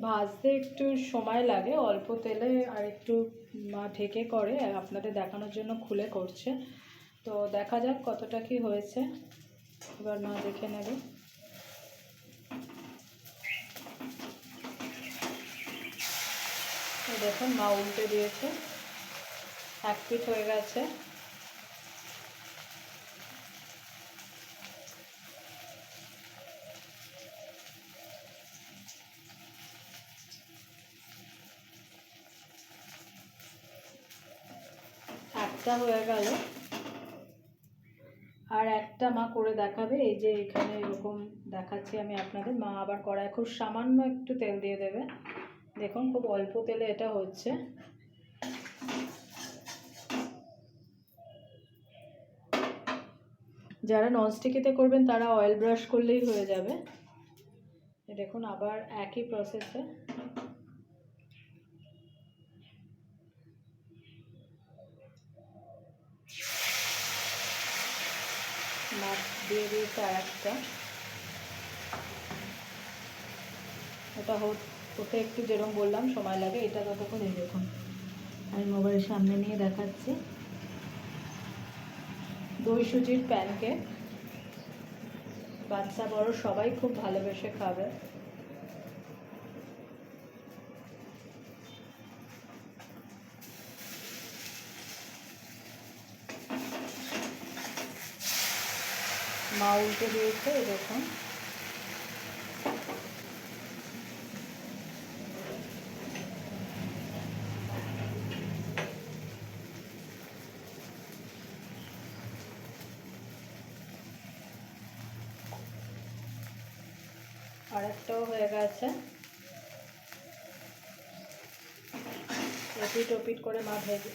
ভাজতে একটু সময় লাগে, অল্প তেলে আর একটু, মা ঢেকে করে আপনাদের দেখানোর জন্য খুলে করছে। তো দেখা যাক কতটা কি হয়েছে। এবার মা দেখে নেবে। দেখুন, মা উল্টে দিয়েছে। এক পিঠ হয়ে গেছে। একটা হয়ে গেল। আর একটা মা করে দেখাবে, এই যে এখানে এরকম দেখাচ্ছি আমি আপনাদের। মা আবার কড়ায় খুব সামান্য একটু তেল দিয়ে দেবে। দেখুন, খুব অল্প তেলে এটা হচ্ছে। যারা ননস্টিকিতে করবেন, তারা অয়েল ব্রাশ করলেই হয়ে যাবে। দেখুন, আবার একই প্রসেসে মাছ দিয়ে দিয়েছে আর একটা ওটা হতে একটু যেরকম বললাম, সময় লাগে, এটা ততক্ষণ এরকম আমি মোবাইলের সামনে নিয়ে দেখাচ্ছি। দই সুজির প্যানকেক বাচ্চা বড়, সবাই খুব ভালোবেসে খাবে। মা উল্টে দিয়েছে দেখুন। আরেকটাও হয়ে গেছে। এপিট ওপিট করে মা ভেজে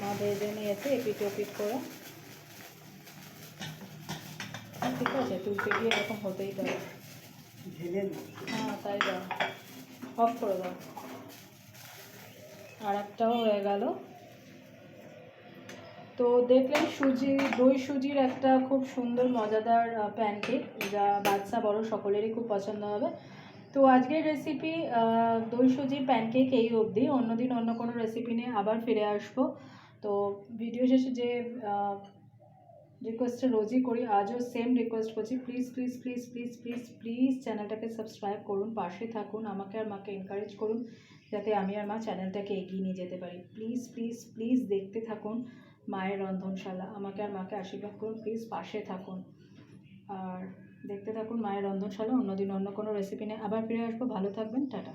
মা ভেজে নিয়েছে এপিট ওপিট করে। ঠিক আছে তুলতে গিয়ে এরকম হতেই পারে। হ্যাঁ তাই দাও। অফ করে দাও। আর একটাও হয়ে গেল। তো দেখলেন সুজি দই সুজির একটা খুব সুন্দর মজাদার প্যানকেক যা বাচ্চা বড় সকলেরই খুব পছন্দ হবে। তো আজকের রেসিপি দই সুজির প্যানকেক এই অবধি। অন্যদিন অন্য কোনো রেসিপি নিয়ে আবার ফিরে আসব। তো ভিডিও শেষে যে রিকোয়েস্টটা রোজই করি, আজও সেম রিকোয়েস্ট করছি। Please please please please please please চ্যানেলটাকে সাবস্ক্রাইব করুন পাশে থাকুন, আমাকে আর মাকে এনকারেজ করুন, যাতে আমি আর মা চ্যানেলটাকে এগিয়ে নিয়ে যেতে পারি। প্লিজ প্লিজ প্লিজ দেখতে থাকুন মায়ের রন্ধনশালা, আমাকে আর মাকে আশীর্বাদ করুন প্লিজ পাশে থাকুন। আর দেখতে থাকুন মায়ের রন্ধনশালা, অন্যদিন অন্য কোনো রেসিপি নিয়ে। আবার ফিরে আসব, ভালো থাকবেন, টাটা।